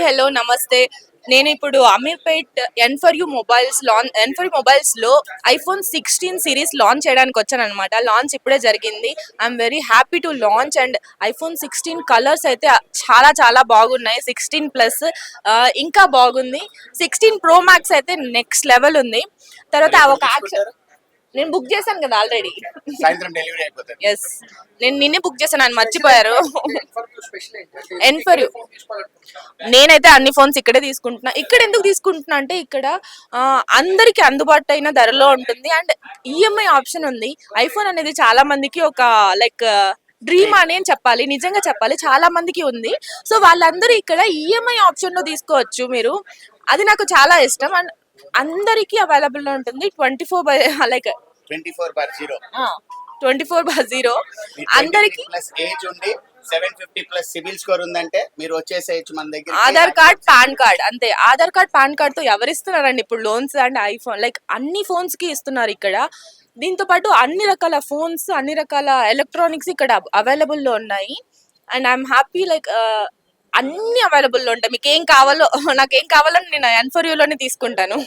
Hello నమస్తే. నేను ఇప్పుడు Ameerpet N for you mobiles launch N for మొబైల్స్లో iPhone sixteen series launch చేయడానికి వచ్చాను అనమాట లాంచ్ ఇప్పుడే జరిగింది. I'm very happy to launch and iPhone sixteen colours అయితే చాలా చాలా బాగున్నాయి. సిక్స్టీన్ ప్లస్ ఇంకా బాగుంది. సిక్స్టీన్ ప్రో మ్యాక్స్ అయితే నెక్స్ట్ లెవెల్ ఉంది. తర్వాత ఒక యాక్షన్ నేను బుక్ చేశాను కదా ఆల్రెడీ సాయంత్రం డెలివరీ అయిపోతుంది ఎస్ నేను నిన్నే బుక్ చేశాను అని మర్చిపోయారు. ఎన్ ఫర్ యూ నేనైతే అన్ని ఫోన్స్ ఇక్కడే తీసుకుంటున్నా. ఇక్కడ ఎందుకు తీసుకుంటున్నా అంటే ఇక్కడ అందరికి అందుబాటు అయిన ధరలో ఉంటుంది. అండ్ ఈఎంఐ ఆప్షన్ ఉంది. ఐఫోన్ అనేది చాలా మందికి ఒక లైక్ డ్రీమ్ అని అని చెప్పాలి నిజంగా చెప్పాలి. చాలా మందికి ఉంది. సో వాళ్ళందరూ ఇక్కడ ఈఎంఐ ఆప్షన్లో తీసుకోవచ్చు మీరు. అది నాకు చాలా ఇష్టం. అండ్ అందరికీ అవైలబుల్లో ఉంటుంది. Twenty four by like twenty four bar zero twenty four by zero అందరికి ప్లస్ ఏజ్ ఉండి seven fifty plus CIBIL score ఉందంటే మీరు వచ్చేసేయచ్చు మన దగ్గర ఆధార్ కార్డ్ పాన్ కార్డ్ అంతే. ఆధార్ కార్డ్ పాన్ కార్డ్తో ఎవరు ఇస్తున్నారండి ఇప్పుడు లోన్స్ అండ్ ఐఫోన్ లైక్ అన్ని ఫోన్స్కి ఇస్తున్నారు ఇక్కడ. దీంతో పాటు అన్ని రకాల ఫోన్స్ అన్ని రకాల ఎలక్ట్రానిక్స్ ఇక్కడ అవైలబుల్లో ఉన్నాయి. అండ్ ఐఎమ్ హ్యాపీ లైక్ అన్ని అవైలబుల్లో ఉంటాయి. మీకు ఏం కావాలో నాకు ఏం కావాలో నేను ఎన్ఫర్లోనే తీసుకుంటాను.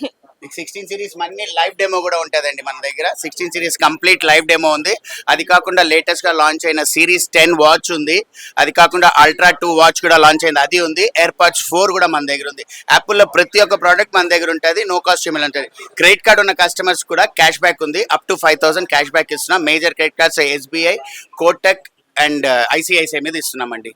సిక్స్టీన్ సిరీస్ అన్ని లైవ్ డెమో కూడా ఉంటుందండి మన దగ్గర. Sixteen series complete live demo ఉంది. అది కాకుండా లేటెస్ట్గా లాంచ్ అయిన సిరీస్ టెన్ వాచ్ ఉంది. అది కాకుండా అల్ట్రా టూ వాచ్ కూడా లాంచ్ అయింది. అది ఉంది. ఎయిర్పాడ్స్ ఫోర్ కూడా మన దగ్గర ఉంది. యాప్ల్లో ప్రతి ఒక్క ప్రోడక్ట్ మన దగ్గర ఉంటుంది. నో కాస్ట్ ఈమెయిల్ ఉంటుంది క్రెడిట్ కార్డ్ ఉన్న కస్టమర్స్ కూడా క్యాష్ బ్యాక్ ఉంది. Up to five thousand cash back ఇస్తున్నాం. Major credit cards SBI Kotak and ICICI మీద ఇస్తున్నామండి.